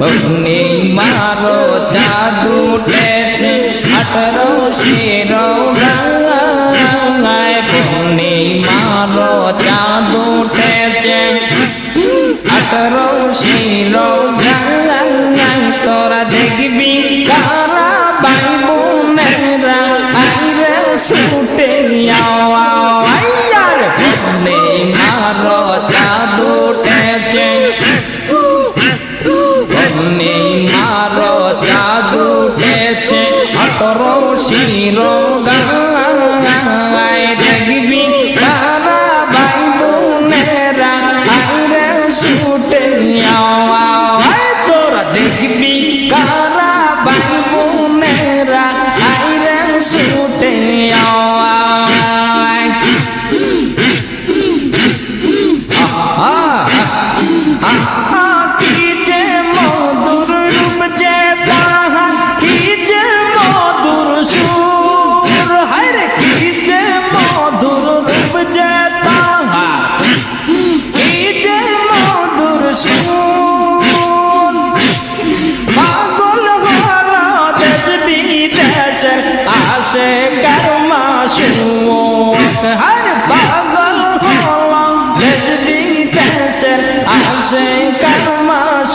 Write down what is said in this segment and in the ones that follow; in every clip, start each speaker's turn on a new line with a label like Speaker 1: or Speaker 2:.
Speaker 1: মারো জাদু উঠেছে আঠারো শিরো গায় মারো জাদু উঠেছে আঠারো শিরো গায় তোরা দেখবি কারা ভাই বোনেরা আইরে ছুটে আইয়ার নেই মারো চাঁদ উঠেছে অটরো শিরো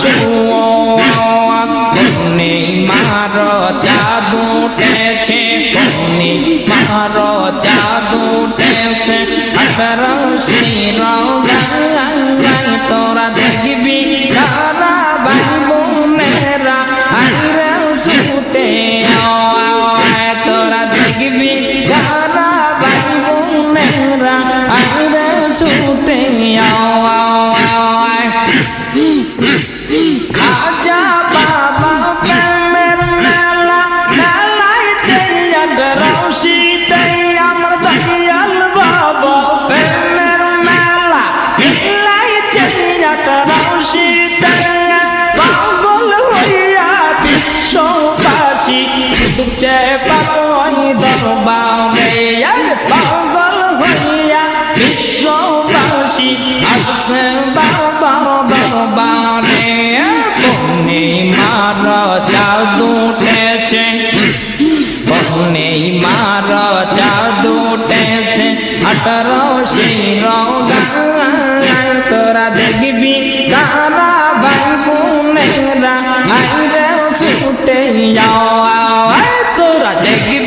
Speaker 1: কর্মা সুখ নেই মারো জাদু উঠেছে পন্নি মারো জাদু উঠেছে শিরো গাই তোরা দেখবি তারা ভাই বোনেরা আইরে আয় তোরা দেখবি তারা ভাই বোনেরা আইরে শুতে আয় পাগল দরবারে আর পাগল হইয়া বিশ্ববাসী আছে বাবার দরবারে বনে মার জাদু উঠেছে বনে মার জাদু উঠেছে আঠারো শিরো গায় তোরা দেখবি কারা ভাই বোনেরা, আইরে ছুটে যাওয়া। তোরা দেখবি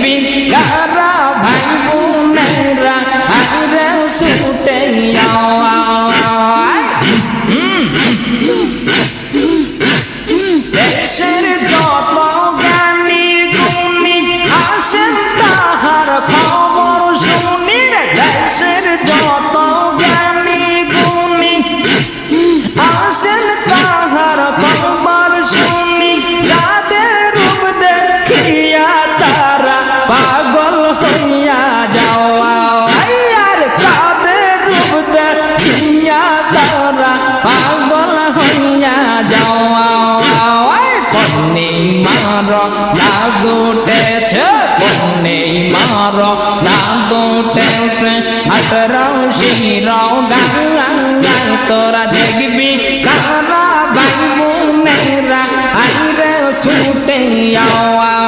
Speaker 1: মার, জাদু উঠেছে, মনে মার, জাদু উঠেছে, আঠারো শিরো গায় তোরা দেখবি কারা ভাই বোনেরা, আইরে ছুটে আওয়া